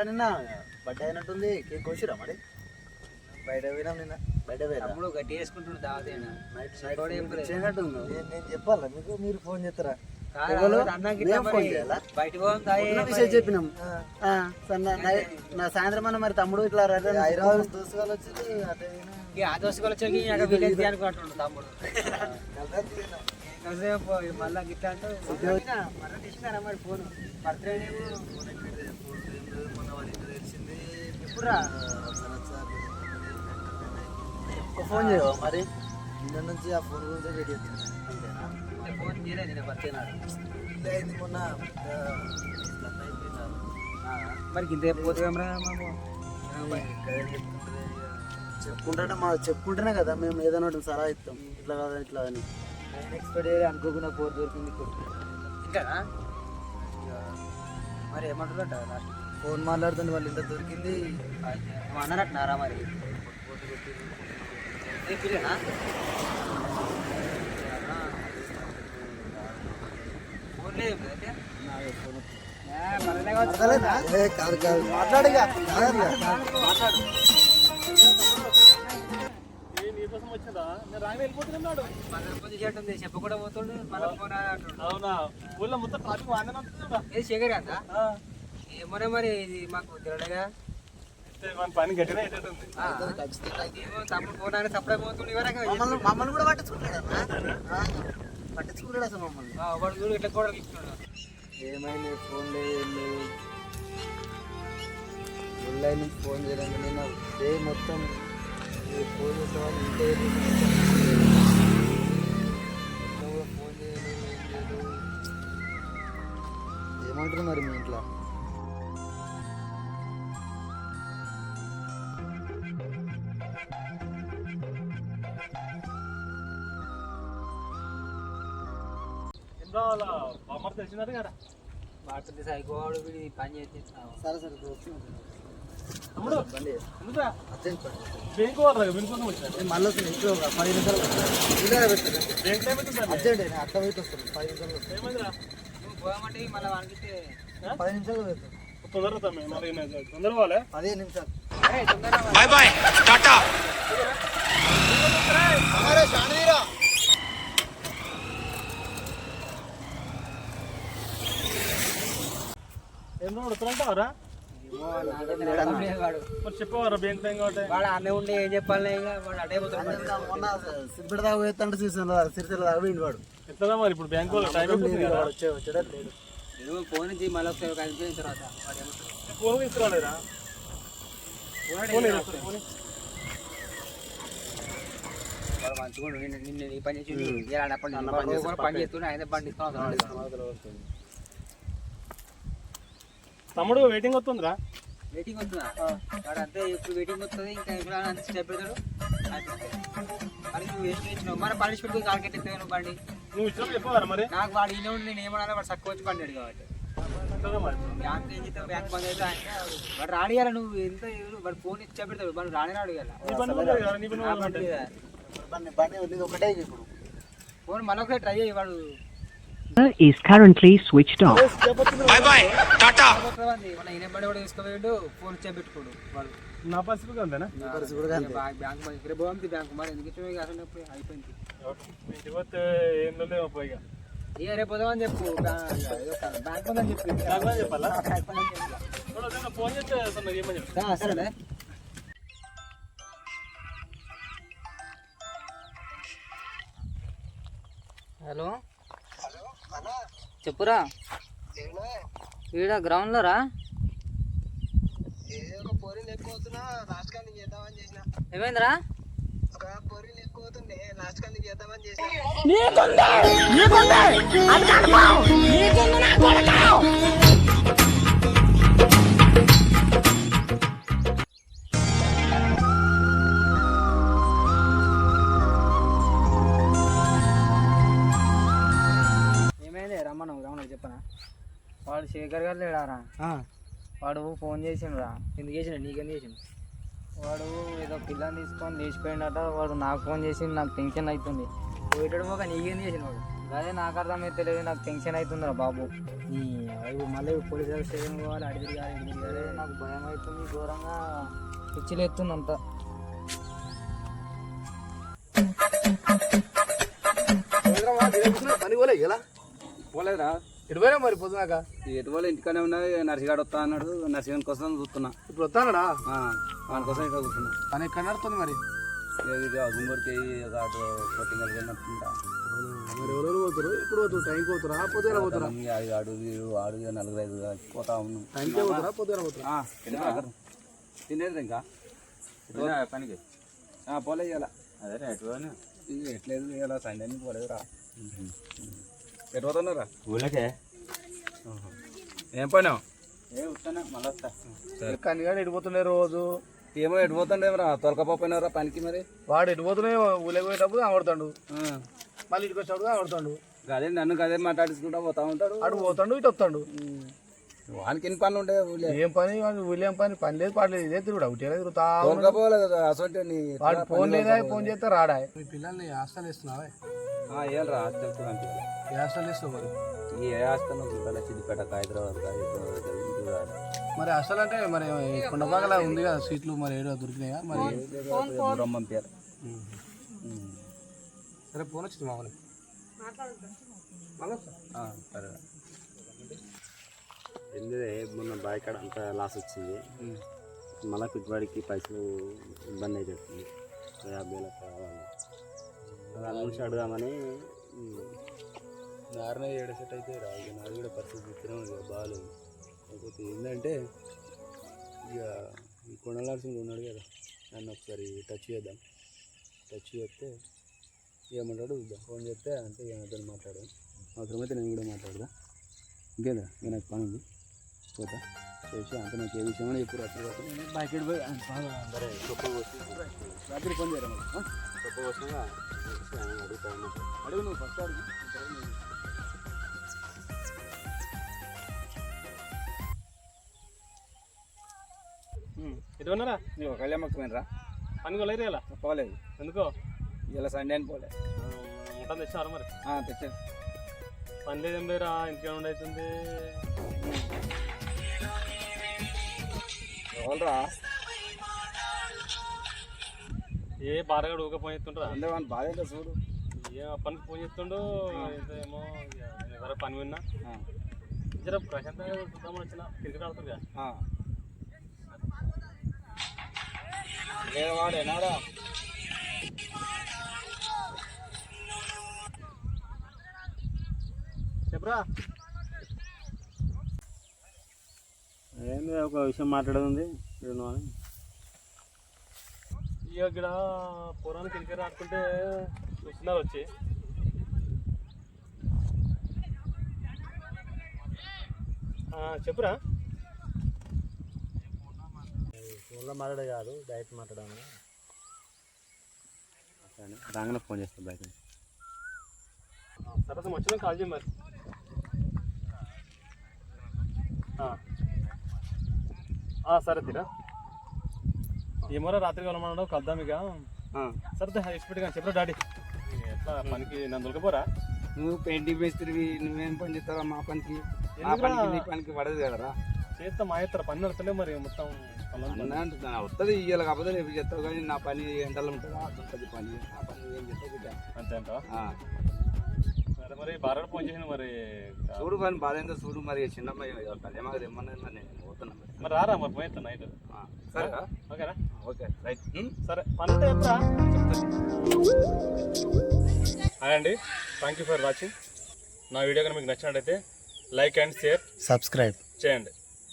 నిన్న బర్త్డే అయినట్టుంది కేక్ కోసిరా మరి? బయట పోయినాం నిన్న బయట తమ్ముడు గట్టి దావతేనా? నైట్ కూడా ఏం లేదు. చేయనట్టుంది నేను చెప్పాలా? మీకు మీరు ఫోన్ చేస్తారా? చెప్పినాం. సాయంత్రం అన్న మరి తమ్ముడు ఇట్లా హైదరాబాద్ వాళ్ళు వచ్చి పోయినా ఆ దోశ కూడా వచ్చి తమ్ముడు. పోయినా. మళ్ళా గిట్లా అంటే మళ్ళీ తీసుకున్నారా మరి ఫోన్? బర్త్డే ఫోన్ తెలిసింది ఎప్పుడురా చేయవా మరి? నిన్న నుంచి ఆ ఫోన్ గురించి వెయిట్ చేస్తున్నాను అంతేనా ఫోన్ చేయలేదు నేను బర్త్డే నాడు. ఇట్లా అయింది మొన్న ఆ, ఇట్లా అయిపోయినారు. మరి ఇంత ఇక. చెప్పుకుంటే మా చెప్పుకుంటేనే కదా మేము ఏదైనా సలహా ఇస్తాం. ఇట్లా కాదు ఇట్లా అని. ఎక్స్పెక్ట్ చేయలే అనుకోకుండా ఫోన్ దొరికింది ఇంకా మరి ఏమంటారట లాస్ట్? ఫోన్ మాట్లాడుతుంటే వాళ్ళ ఇంట్లో దొరికింది. అన్నారట్నారా మరి? పిల్లనా? మాట్లాడిగా మాట్లాడు. చెప్పకుండా పోతుండు అవునా? ఊళ్ళో మొత్తం ట్రాఫిక్ వాడిన ఏది శేఖర్ అంతా ఏమోనే మరి ఇది మాకు పని గట్టిగా ఫోన్ అని సప్లై పోతుండు ఇవరకు మమ్మల్ని మమ్మల్ని కూడా పట్టించుకుంటాడు పట్టించుకుంటాడు అసలు మమ్మల్ని? వాడు చూడు ఇట్లా కూడా ఏమైంది? ఫోన్ లేదు ఆన్లైన్ ఫోన్ చేయడానికి నేను. డే మొత్తం ఏమంటారు మరి మీ ఇంట్లో? వాడుతుంది సైకోవాడు వీడి పని చేస్తున్నావు సరే సరే. తమ్ముడు బ్యాంకు వినుకుంటూ వచ్చాను నేను మళ్ళీ వస్తాను ఇంట్లో ఒక పది నిమిషాలు బ్యాంక్ టైం అర్జెంట్ నేను అట్లా పోయి వస్తాను పది నిమిషాలు పోయామంటే మళ్ళీ వాడికితే పది నిమిషాలు పెడతాను తొందరగా తమ్మి మరి తొందరగా పోలే పదిహేను నిమిషాలు. అరే తొందరగా ఏం రావు వస్తారంటావరా ఏమో నాకే చెప్పేవారా వాడు అన్నే ఉండి ఏం చెప్పాలి వాడు అటే దాకా సిరిసిల్ల దాకా పోయింది వాడు. ఎట్లా మరి ఇప్పుడు బ్యాంక్ వాళ్ళు టైం లేదు నువ్వు ఫోన్ ఇచ్చి మళ్ళీ ఒకసారి తర్వాత? ఫోన్ మంచిగా ఉండు. నిన్ను నిన్ను ఈ పని చేసి పని చేస్తుండే ఆయన బండి ఇస్తాను తమ్ముడు వెయిటింగ్ వస్తుందిరా. వెయిటింగ్ వస్తుందా? వాడు అంతే ఇప్పుడు వెయిటింగ్ వస్తుంది ఇంకా ఇప్పుడు అంత స్టెప్ పెడతాడు. నువ్వు వేస్ట్ ఇచ్చినావు మన పనిష్మెంట్ కాకెట్ ఎత్తాను బండి. నువ్వు చెప్పేవారా మరి? నాకు వాడు ఈయన ఉండి నేను ఏమన్నా వాడు తక్కువ వచ్చి బండి కాబట్టి. మరి. బ్యాంక్ ఏం చేస్తావు? బ్యాంక్ బంద్ అయితే ఆయన వాడు రాడియాల నువ్వు? ఎంత వాడు ఫోన్ ఇచ్చి పెడతాడు. వాడు రాని రాడు నువ్వు నువ్వు బండి ఒకటే ఇప్పుడు. ఫోన్ ట్రై చేయి వాడు. Is currently switched off. వస్తుంది. మన బండి కూడా తీసుకోవేయండు ఫోన్ ఇచ్చే పెట్టుకోడు వాడు. నా పరిస్థితి కూడా అంతేనా? పరిస్థితి కూడా అంతే. బ్యాంక్ బ్యాంక్ ఇక్కడ మరి ఎందుకు అసలు అయిపోయింది. పోతే ఏం పోయిగా ఇక. రేపు పోదామని చెప్పు. బ్యాంక్ చెప్పాలా? ఫోన్ చేస్తే హలో. చెప్పురా. ఈడ గ్రౌండ్లో రా. పొరిలు ఎక్కువ అవుతున్నా లాస్ట్ కానీ చేద్దామని చేసిన. ఏమైందిరా? ఒక పొరిలు వాడు శేఖర్ గారు లేడారా? వాడు ఫోన్ చేసిండు రా ఎందుకు చేసిండు? నీకెందుకు చేసిండు? వాడు ఏదో పిల్లని తీసుకొని లేచిపోయిండట. వాడు నాకు ఫోన్ చేసి నాకు టెన్షన్ అవుతుంది పోయేటడు ఒక నీకెందుకు చేసిండు వాడు? అదే నాకు అర్థమైతే తెలియదు నాకు టెన్షన్ అవుతుందిరా బాబు. ఈ ఇప్పుడు మళ్ళీ పోలీస్ స్టేషన్ పోవాలి అడిగి తిరగాలి ఇడిగి తిరగాలి. నాకు భయం అవుతుంది ఘోరంగా పిచ్చిలేస్తుంది అంతా పని పోలే పోలేదురా ఎటుపోయినా మరి పొద్దునాక? ఎటు వాళ్ళు ఇంటికానే ఉన్నది నర్సిగాడు వస్తా అన్నాడు. నర్సిగాని కోసం చూస్తున్నా. ఇప్పుడు వస్తానడా? ఆ, వాని కోసం ఇక్కడ కూర్చున్నా. పని ఎక్కడ నడుతుంది మరి? గుంబూరికి అటు కొట్టింగ్ వెళ్ళినట్టుంటా మరి ఎవరెవరు పోతారు ఎప్పుడు పోతారు టైంకి పోతారా పొద్దున పోతారా అది ఆడు వీడు ఆడు నలుగురు ఐదు పోతా ఉన్నాం. టైంకే పోతారా పొద్దున పోతారా? తినేది ఇంకా? పనికి? పోలేదు ఇలా అదే ఎటు ఎట్లేదు ఇలా సండే పోలేదురా. ఎటు పోతున్నారా ఊళ్ళకే ఏం సరే. కనిగాడు ఎడిపోతుండే రోజు. ఏమో ఎటు పోతుండేమరా తొలకపోయినారా పనికి మరి. వాడు ఎడిపోతూనే ఊళ్ళకి పోయేటప్పుడు ఆడతాడు ఆ. మళ్ళీ ఇటుకు వచ్చేటప్పుడు ఆడతాడు అదే నన్ను అదే మాట్లాడుకుంటా పోతా ఉంటాడు. అటు పోతాడు ఇటు వస్తాడు. వానికి ఎన్ని పనులు ఉంటాయి ఊళ్ళో? ఏం పని? వాడు ఊళ్ళో ఏం పని? పని లేదు పాడలేదు ఇదే తిరుగుడు ఒకటే తిరుగుతా ఉన్నాడు. తోలుకపోలే కదా అసలు వాడు ఫోన్ లేదా ఫోన్ చేస్తే రాడా? మీ పిల్లల్ని హాస్టల్ ఇస్తున్నావా ఏం రా చెప్తున్నా ఏ హాస్టల్ ఇస్తావు మరి? ఈ ఏ హాస్టల్ చూడాలి సిద్దిపేట హైదరాబాద్ మరి హాస్టల్ అంటే మరి కొండపాకలా ఉంది కదా సీట్లు మరి ఏడో దొరికినాయా మరి? దూరం పంపారు సరే ఫోన్ వచ్చింది మామూలు సరే. ఎందుకంటే మొన్న బాయ్ కాడ అంత లాస్ వచ్చింది. మళ్ళీ పెట్టుబడికి పైసలు ఇబ్బంది అవుతుంది యాభై వేలకు కావాలి నుంచి అడుగుదామని నారణ ఏడు సెట్ అయితే రా ఇక నాది కూడా పరిస్థితి ఇద్దరే ఉంది. బాగాలేదు కాకపోతే ఏంటంటే ఇక ఈ కొండలాల్సింది ఉన్నాడు కదా నన్ను ఒకసారి టచ్ చేద్దాం. టచ్ చేస్తే ఏమంటాడు? ఫోన్ చేస్తే అంటే ఏమంటాడు మాట్లాడు అవసరమైతే నేను కూడా మాట్లాడదా. ఇంకేదా? ఇక నాకు పని ఉంది. పోతా. చేసి అంత నాకు ఏ విషయం అని చెప్పు రాత్రి కాక నేను బయట పోయి బాగా అందరూ గొప్ప పోసి రాత్రి పని చేయరా మరి? గొప్ప వస్తుందా అడుగుతాను అడుగు నువ్వు ఫస్ట్ అడుగు. ఎటు ఉన్నారా నీవు కళ్యాణ్ మొక్కమేనరా పని కొలేరు ఇలా పోలేదు. ఎందుకో? ఇలా సండే అని పోలే. ఉంటాను తెచ్చారు మరి? తెచ్చా పని లేదేం లేరా ఇంటికి ఉండవుతుంది ఎవరురా? ఏ బారగాడు ఊక ఫోన్ చేస్తుంటారా అంటే వాని బాధ ఏంటో చూడు. ఏ పనికి ఫోన్ చేస్తుండో? ఏమో ఎవరో పని విన్నా. జర ప్రశాంతంగా చూద్దామని వచ్చిన. క్రికెట్ ఆడుతుందిగా చెప్పరా? ఏంది ఒక విషయం మాట్లాడేది అని ఇక ఇక్కడ పురాణ క్రికెట్ ఆడుతుంటే చూస్తున్నారు వచ్చి. చెప్పురా. ఫోన్లో మాట్లాడే కాదు డైరెక్ట్ మాట్లాడమని. రాగానే ఫోన్ చేస్తాను బయట తర్వాత వచ్చినా కాల్ చేయి మరి. ఆ. ఆ, సరే తీరా. ఏమోరా రాత్రి కలమన్నాడు కలుద్దాం ఇక. సరే ఎక్స్పెక్ట్ కానీ చెప్పరా డాడీ? ఎట్లా పనికి నన్ను దొరకపోరా నువ్వు పెయింటింగ్ మేస్త్రివి నువ్వేం పని చేస్తావా మా పనికి? ఆ ఎందుకురా? పనికి నీ పనికి పడదు కదరా. చేస్తా మా ఎత్తారా పని నడుతలే మరి మొత్తం అంటున్నా వస్తుంది ఇయ్యాల కాకపోతే రేపు చేస్తావు కానీ నా పని ఎండలు ఉంటుంది? పని ఆ పని ఏం చేస్తావు అంతే. సరే మరి బాగా ఫోన్ చేసిన మరి చూడు పని బాధ ఏందో చూడు మరి చిన్నమ్మాయి కళ్యాణ తెమ్మన్నా నేను పోతున్నా మరి. మరి రారా మరి పోయేస్తా నైట్ ఆ, సరేరా ఓకేనా ఓకే రైట్? సరే పని హాయ్ అండి థ్యాంక్ యూ ఫర్ వాచింగ్. నా వీడియో కనుక మీకు నచ్చినట్టయితే లైక్ అండ్ షేర్. సబ్స్క్రైబ్ చేయండి.